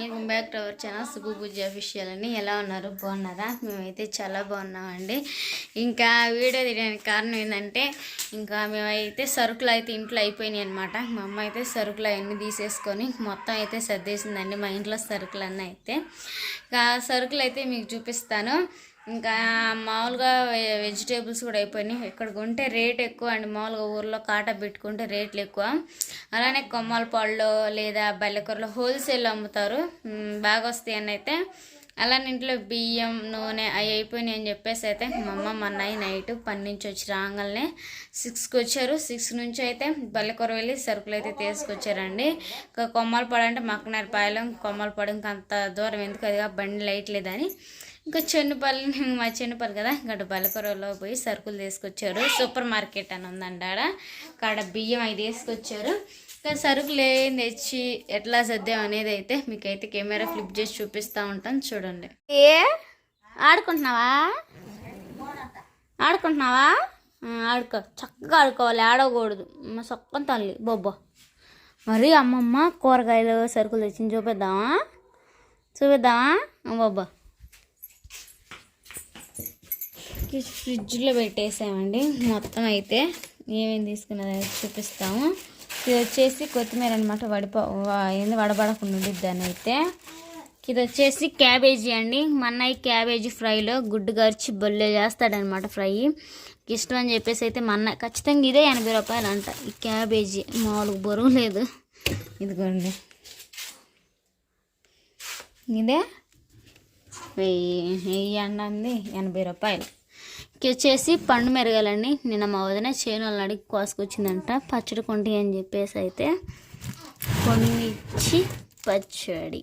Welcome back to our channel Subbu Pooja official అని ఎలా ఉన్నారు? బాగున్నారా? మేమైతే చాలా బాగున్నామండి. ఇంకా వీడియో తీయడానికి కారణం ఏంటంటే ఇంకా మేమైతే సరుకులు అయితే ఇంట్లో అయిపోయినాయి అనమాట మా అమ్మ అయితే సరుకులు అవన్నీ తీసేసుకొని మొత్తం అయితే సర్దేసిందండి మా ఇంట్లో సరుకులన్నీ అయితే. ఇంకా సరుకులు అయితే మీకు చూపిస్తాను. ఇంకా మామూలుగా వెజిటేబుల్స్ కూడా అయిపోయినాయి. ఇక్కడ కొంటే రేట్ ఎక్కువ అండి. మామూలుగా ఊర్లో కాట పెట్టుకుంటే రేట్లు ఎక్కువ. అలానే కొమ్మల పళ్ళు లేదా బల్లెకూరలో హోల్సేల్ అమ్ముతారు. బాగా వస్తాయని అయితే. అలానే ఇంట్లో బియ్యం నూనె అవి అయిపోయినాయి అని చెప్పేసి అయితే మా అమ్మ మా అన్నయ్య నైట్ పని నుంచి వచ్చి రాగానే సిక్స్కి వచ్చారు. సిక్స్ నుంచి అయితే బల్లెకూర వెళ్ళి సరుకులు అయితే తీసుకొచ్చారండి. ఇంకా కొమ్మలపాడు అంటే మక్కనరపాయలం కొమ్మలపాడు ఇంకా అంత దూరం ఎందుకు అది బండి లైట్ లేదని. ఇంకా చెన్నుపల్లి మా చెన్నుపల్లి కదా ఇంకా బలకరలో పోయి సరుకులు తీసుకొచ్చారు. సూపర్ మార్కెట్ అని ఉందండి ఆడ. కాడ బియ్యం అవి తీసుకొచ్చారు. ఇంకా సరుకులు ఏం తెచ్చి ఎట్లా సర్దాం అనేది అయితే మీకైతే కెమెరా ఫ్లిప్ చేసి చూపిస్తూ ఉంటాను చూడండి. ఏ? ఆడుకుంటున్నావా? ఆడుకుంటున్నావా? ఆడుకో. చక్కగా ఆడుకోవాలి. ఆడకూడదు. మా సొక్కని తల్లి. బొబ్బో మరి అమ్మమ్మ కూరగాయలు సరుకులు తెచ్చింది చూపిద్దామా? చూపిద్దామా? బాబా ఫ్రిడ్జ్లో పెట్టేసామండి. మొత్తం అయితే ఏమేమి తీసుకున్నది చూపిస్తాము. ఇది వచ్చేసి కొత్తిమీర అనమాట వడిపో ఏంది వడబడకుండా ఉండిద్ది దాన్ని అయితే. ఇది వచ్చేసి క్యాబేజీ అండి. మా అన్నయ్య క్యాబేజీ ఫ్రైలో గుడ్డు గరిచి బొల్లే చేస్తాడనమాట ఫ్రై. ఇష్టం అని చెప్పేసి అయితే మా అన్నయ్య ఖచ్చితంగా ఇదే ఎనభై రూపాయలు అంట ఈ క్యాబేజీ మామూలుగా బరువు లేదు. ఇదిగోండి. ఇదే? వెయ్యి వెయ్యి అండి ఎనభై రూపాయలు. వచ్చేసి పండు మెరగాలండి నిన్న మా వదిన చేను వాళ్ళని అడిగి కోసుకొచ్చిందంట. పచ్చడి కొండి అని చెప్పేసి అయితే కొన్నిచ్చి పచ్చడి.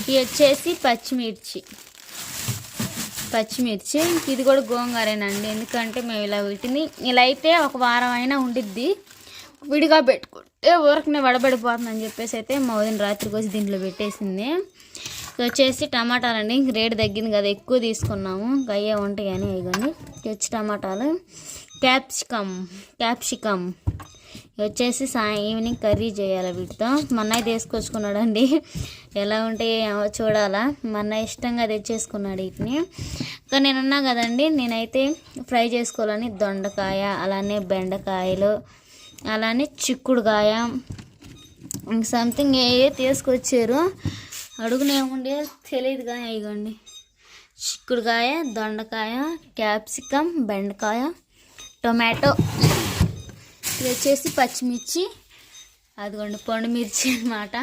ఇది వచ్చేసి పచ్చిమిర్చి. పచ్చిమిర్చి ఇది కూడా గోంగూరేనండి. ఎందుకంటే మేము ఇలా వీటిని ఇలా అయితే ఒక వారం అయినా ఉండిద్ది. విడిగా పెట్టుకుంటే ఊరకనే వడబడిపోతుందని చెప్పేసి అయితే మా వదిన రాత్రికి వచ్చి దీంట్లో పెట్టేసింది. ఇది వచ్చేసి టమాటాలండి. రేటు తగ్గింది కదా ఎక్కువ తీసుకున్నాము. ఇంకా అయ్యే ఉంటాయి కానీ ఇవ్వండి తెచ్చి వచ్చి టమాటాలు. Capsicum capsicum. వచ్చేసి సాయం ఈవినింగ్ కర్రీ చేయాలి వీటితో. మన్నయ్య తీసుకొచ్చుకున్నాడండి. ఎలా ఉంటాయో చూడాలా. మా ఇష్టంగా తెచ్చేసుకున్నాడు వీటిని. ఇంకా నేనున్నా కదండి నేనైతే ఫ్రై చేసుకోవాలని దొండకాయ అలానే బెండకాయలు అలానే చిక్కుడుకాయ సంథింగ్ ఏ తీసుకొచ్చారు. అడుగునేముండే తెలియదు కానీ ఇగోండి. చిక్కుడుకాయ దొండకాయ క్యాప్సికమ్ బెండకాయ టొమాటో. ఇది వచ్చేసి పచ్చిమిర్చి. అదిగోండి పండు మిర్చి అనమాట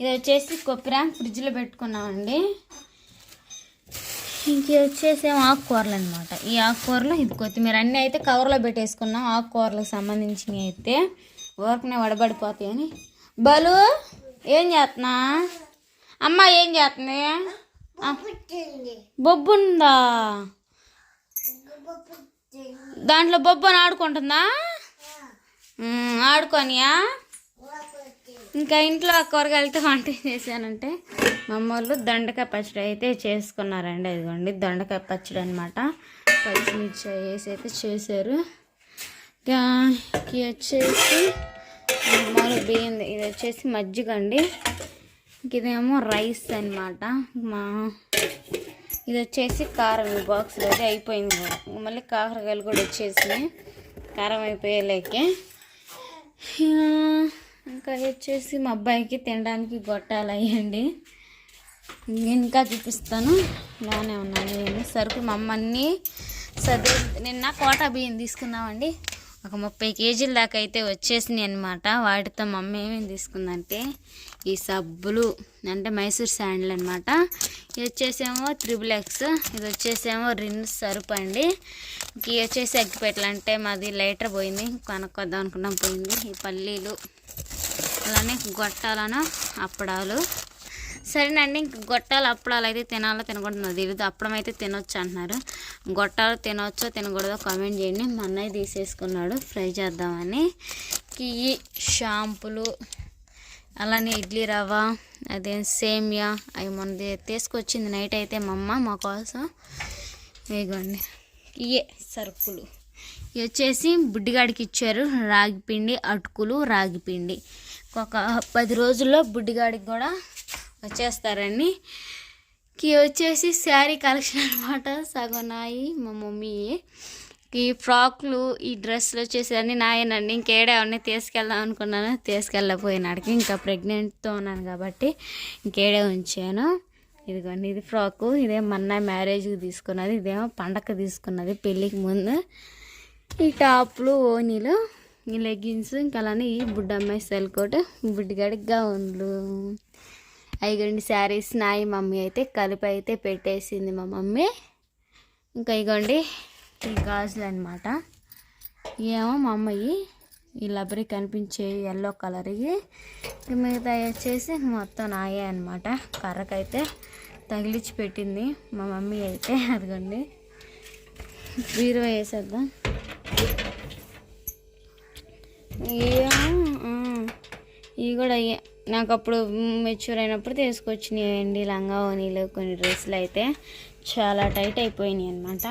ఇది వచ్చేసి కొబ్బరి ఫ్రిడ్జ్లో పెట్టుకున్నామండి. ఇంక ఇది వచ్చేసి ఆకుకూరలు అనమాట ఈ ఆకుకూరలు ఇది కొత్తిమీర అన్నీ అయితే కవర్లో పెట్టేసుకున్నాం. ఆకుకూరలకు సంబంధించినవి అయితే ఊరకనే వడబడిపోతాయని. బలు ఏం చేస్తున్నా అమ్మ ఏం చేస్తుంది? బొబ్బు ఉందా? దాంట్లో బొబ్బు అని ఆడుకుంటుందా? ఆడుకోనియా? ఇంకా ఇంట్లో కూరగాయలతో వంట చేశానంటే మా అమ్మ వాళ్ళు దొండకాయ పచ్చడి అయితే చేసుకున్నారండి. అదిగోండి దొండకాయ పచ్చడి అనమాట పచ్చిమిర్చి వేసి అయితే చేశారు. వచ్చేసి మామూలు బియ్యం ఇది వచ్చేసి మజ్జిగ అండి. ఇదేమో రైస్ అనమాట మా ఇది వచ్చేసి కారం ఈ బాక్స్లో అయితే అయిపోయింది. కూడా మళ్ళీ కాకరకాయలు కూడా వచ్చేసినాయి. కారం అయిపోయేలేకే. ఇంకా వచ్చేసి మా అబ్బాయికి తినడానికి గొట్టాలు అయ్యండి ఇంకా చూపిస్తాను. బాగానే ఉన్నాను ఇవన్నీ సరుకులు మా అమ్మ అన్నీ సర్ది నిన్న కోటా బియ్యం తీసుకున్నామండి. ఒక ముప్పై కేజీల దాకా అయితే వచ్చేసినాయి అనమాట వాటితో మమ్మీ ఏమేమి తీసుకుందంటే ఈ సబ్బులు అంటే మైసూర్ శాండల్ అనమాట ఇది వచ్చేసేమో త్రిబుల్ ఎక్స్ ఇది వచ్చేసేమో రిన్ సరుపు అండి. ఇంక వచ్చేసి ఎగ్గిపెట్టలు అంటే మాది లైటర్ పోయింది. కొనుక్కొద్దాం అనుకున్నాం పోయింది. ఈ పల్లీలు అలానే గొట్టాలను అప్పడాలు. సరేనండి ఇంక గొట్టాలు అప్పడాలు అయితే తినాలో తినకూడదు. తెలియదు అప్పడం అయితే తినొచ్చు అంటున్నారు. గొట్టాలు తినవచ్చో తినకూడదో కామెంట్ చేయండి. మా అన్నయ్య తీసేసుకున్నాడు. ఫ్రై చేద్దామని. ఈ షాంపులు అలానే ఇడ్లీ రవ్వ అదే సేమియా అవి మొన్న తీసుకొచ్చింది నైట్ అయితే మా అమ్మ మా కోసం. ఇదిగోండి. ఇవే సరుకులు. ఇవి వచ్చేసి బుడ్డిగాడికి ఇచ్చారు. రాగి పిండి అటుకులు రాగి పిండి. ఒక పది రోజుల్లో బుడ్డిగాడికి కూడా వచ్చేస్తారండి కి వచ్చేసి శారీ కలెక్షన్ అనమాట సగం నాయి మా మమ్మీ. ఈ ఫ్రాక్లు ఈ డ్రెస్సులు వచ్చేసి అన్ని నాయనండి. ఇంకేడే ఉన్నాయి తీసుకెళ్దాం అనుకున్నాను. తీసుకెళ్ళపోయినాడికి ఇంకా ప్రెగ్నెంట్తో ఉన్నాను కాబట్టి ఇంకేడే ఉంచాను. ఇదిగోండి ఇది ఫ్రాకు. ఇదే మొన్న మ్యారేజ్కి తీసుకున్నది. ఇదేమో పండగ తీసుకున్నది. పెళ్ళికి ముందు. ఈ టాప్లు ఓనీలు ఈ లెగ్గిన్స్ ఇంకా అలానే ఈ బుడ్డమ్మాయి సెల్ కోట్. బుడ్డిగాడికి శారీస్ నాయి మమ్మీ అయితే కలిపి అయితే పెట్టేసింది మా మమ్మీ. ఇంకా ఇగోండి ఈ గాజులు అనమాట ఏమో మా అమ్మాయి ఈ లబరీ కనిపించే ఎల్లో కలర్వి మిగతా వచ్చేసి మొత్తం నాయే అనమాట కర్రకైతే తగిలించి పెట్టింది మా మమ్మీ అయితే. అదిగోండి బీరువా వేసేద్దాం. ఏమో, ఇవి కూడా అయ్యే నాకు అప్పుడు మెచ్యూర్ అయినప్పుడు తీసుకొచ్చినాయండి లంగా ఓనీలు కొన్ని డ్రెస్సులు అయితే. చాలా టైట్ అయిపోయినాయి అనమాట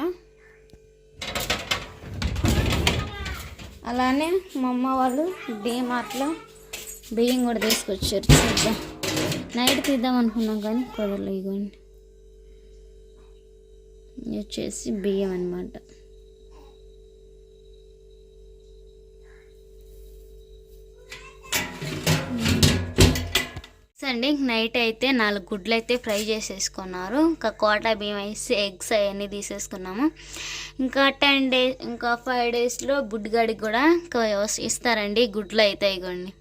అలానే మా అమ్మ వాళ్ళు డీమార్ట్లో బియ్యం కూడా తీసుకొచ్చారు చూద్దాం. నైట్ తీద్దాం అనుకున్నాం కానీ కుదరలేదు ఇగోండి. వచ్చేసి బియ్యం అనమాట అండి. నైట్ అయితే నాలుగు గుడ్లు అయితే ఫ్రై చేసేసుకున్నారు. ఇంకా కోటా బియ్యం వేసి ఎగ్స్ అవన్నీ తీసేసుకున్నాము. ఇంకా టెన్ డేస్ ఇంకా ఫైవ్ డేస్లో బుడ్డిగాడికి కూడా ఇంకా ఇస్తారండి గుడ్లు అయితే ఇగోండి.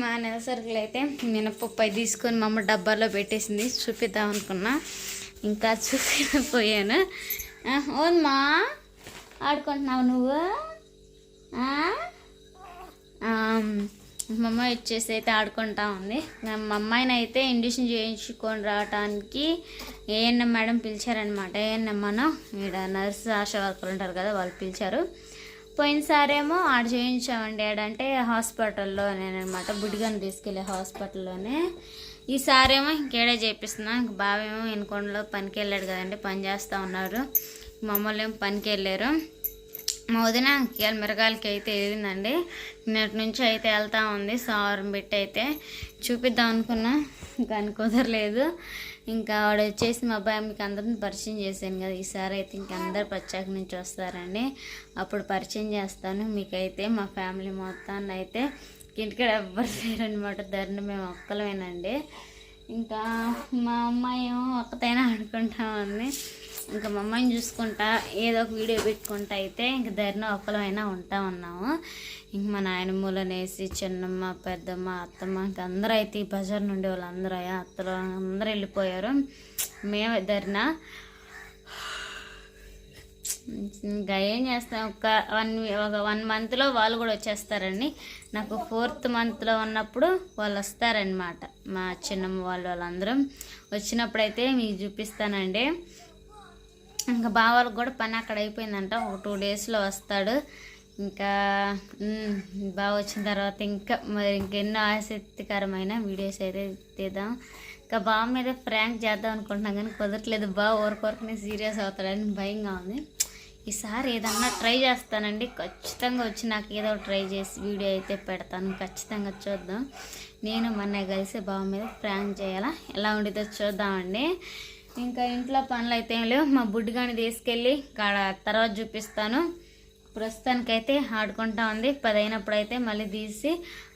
మా నెలసరుకులు అయితే మినపప్పు అయి తీసుకొని మా అమ్మ డబ్బాలో పెట్టేసింది. చూపిద్దాం అనుకున్నా. ఇంకా చూపించకపోయాను ఓన్మా ఆడుకుంటున్నావు నువ్వు? మా అమ్మాయి వచ్చేసి అయితే ఆడుకుంటా ఉంది. మా అమ్మాయిని అయితే ఇండిషన్ చేయించుకొని రావడానికి ఏఎన్ఎం మేడం పిలిచారనమాట ఏఎన్ఎం మనం ఇక్కడ నర్స్ ఆశా వర్కర్లు ఉంటారు కదా వాళ్ళు పిలిచారు. పోయినసారేమో ఆడ చేయించామండి. ఆడంటే హాస్పిటల్లో నేనమాట బుడిగాని తీసుకెళ్ళే హాస్పిటల్లోనే. ఈసారేమో ఇంకేడే చేపిస్తున్నా. ఇంక బావేమో ఎన్కొండలో పనికి వెళ్ళాడు కదండి పని చేస్తూ ఉన్నారు. మమ్మల్ని ఏమో పనికి వెళ్ళారు మా వదిన ఇవాళ మిరగాయలకి అయితే వెళ్ళిందండి నిన్నటి నుంచి అయితే వెళ్తా ఉంది. సారం పెట్టి అయితే చూపిద్దాం అనుకున్నా. కానీ కుదరలేదు. ఇంకా ఆవిడ వచ్చేసి మా అబ్బాయి మీకు అందరిని పరిచయం చేశాను కదా. ఈసారి అయితే ఇంక అందరు ప్రత్యేక నుంచి వస్తారండి. అప్పుడు పరిచయం చేస్తాను. మీకైతే మా ఫ్యామిలీ మొత్తాన్ని అయితే ఇంటికాడ ఎవ్వరు లేరనమాట ధరని మేము ఒక్కలమేనండి. ఇంకా మా అమ్మాయి ఏమో ఒక్కతైనా ఆడుకుంటా ఉంది. ఇంకా మమ్మల్ని చూసుకుంటా ఏదో ఒక వీడియో పెట్టుకుంటా అయితే ఇంక ధరణ ఒక్కలమైనా ఉంటా ఉన్నాము. ఇంక మా నాయనమ్మలనేసి చిన్నమ్మ పెద్దమ్మ అత్తమ్మ ఇంక అందరూ అయితే ఈ బజార్ నుండి వాళ్ళందరూ అయ్యా అత్తలు అందరూ వెళ్ళిపోయారు. మేము ధరణ ఇంకా ఏం చేస్తాం ఒక వన్ ఒక వన్ మంత్లో వాళ్ళు కూడా వచ్చేస్తారండి. నాకు ఫోర్త్ మంత్లో ఉన్నప్పుడు వాళ్ళు వస్తారనమాట మా చిన్నమ్మ వాళ్ళు వాళ్ళందరం. వచ్చినప్పుడైతే మీకు చూపిస్తానండి. ఇంకా బావాలకు కూడా పని అక్కడ అయిపోయిందంట. ఒక టూ డేస్లో వస్తాడు. ఇంకా బాగా వచ్చిన తర్వాత ఇంకా మరి ఇంకెన్నో ఆసక్తికరమైన వీడియోస్ అయితే తీద్దాం. ఇంకా బావ మీద ఫ్రాంక్ చేద్దాం అనుకుంటున్నాం కానీ కుదరట్లేదు. బావ ఊరికొరకనే సీరియస్ అవుతాడని భయంగా ఉంది. ఈసారి ఏదన్నా ట్రై చేస్తానండి. ఖచ్చితంగా వచ్చి నాకు ఏదో ఒకటి ట్రై చేసి వీడియో అయితే పెడతాను. ఖచ్చితంగా చూద్దాం. నేను మొన్న కలిసి బావ మీద ఫ్రాంక్ చేయాలా? ఎలా ఉండిద్దో చూద్దామండి. ఇంకా ఇంట్లో పనులు అయితే ఏం లేవు. మా బుడ్డిగాని తీసుకెళ్ళి కాడ తర్వాత చూపిస్తాను. ప్రస్తుతానికైతే ఆడుకుంటా ఉంది. పది అయినప్పుడు అయితే మళ్ళీ తీసి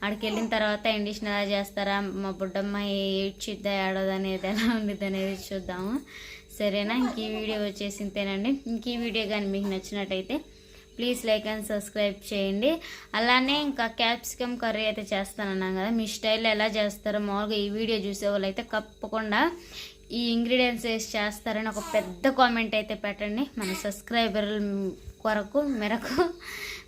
ఆడికి వెళ్ళిన తర్వాత ఇండిషన్ ఎలా చేస్తారా మా బుడ్డమ్మ ఏడ్చిద్దా ఏడోది అనేది ఎలా ఉండిద్ది అనేది చూద్దాము. సరేనా? ఇంక ఈ వీడియో వచ్చేసింతేనండి. ఇంక ఈ వీడియో కానీ మీకు నచ్చినట్టయితే ప్లీజ్ లైక్ అండ్ సబ్స్క్రైబ్ చేయండి. అలానే ఇంకా క్యాప్సికమ్ కర్రీ అయితే చేస్తానన్నాం కదా మీ స్టైల్లో ఎలా చేస్తారో మామూలుగా ఈ వీడియో చూసే వాళ్ళు అయితే తప్పకుండా ఈ ఇంగ్రీడియంట్స్ వేసి చేస్తారని ఒక పెద్ద కామెంట్ అయితే పెట్టండి. మన సబ్స్క్రైబర్ల కొరకు మెరకు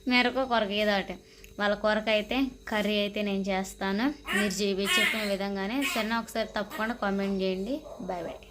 మెరకు కొరకు ఏదో ఒకటి. వాళ్ళ కొరకు అయితే కర్రీ అయితే నేను చేస్తాను. మీరు చెప్పిన విధంగానే సరే ఒకసారి తప్పకుండా కామెంట్ చేయండి. Bye bye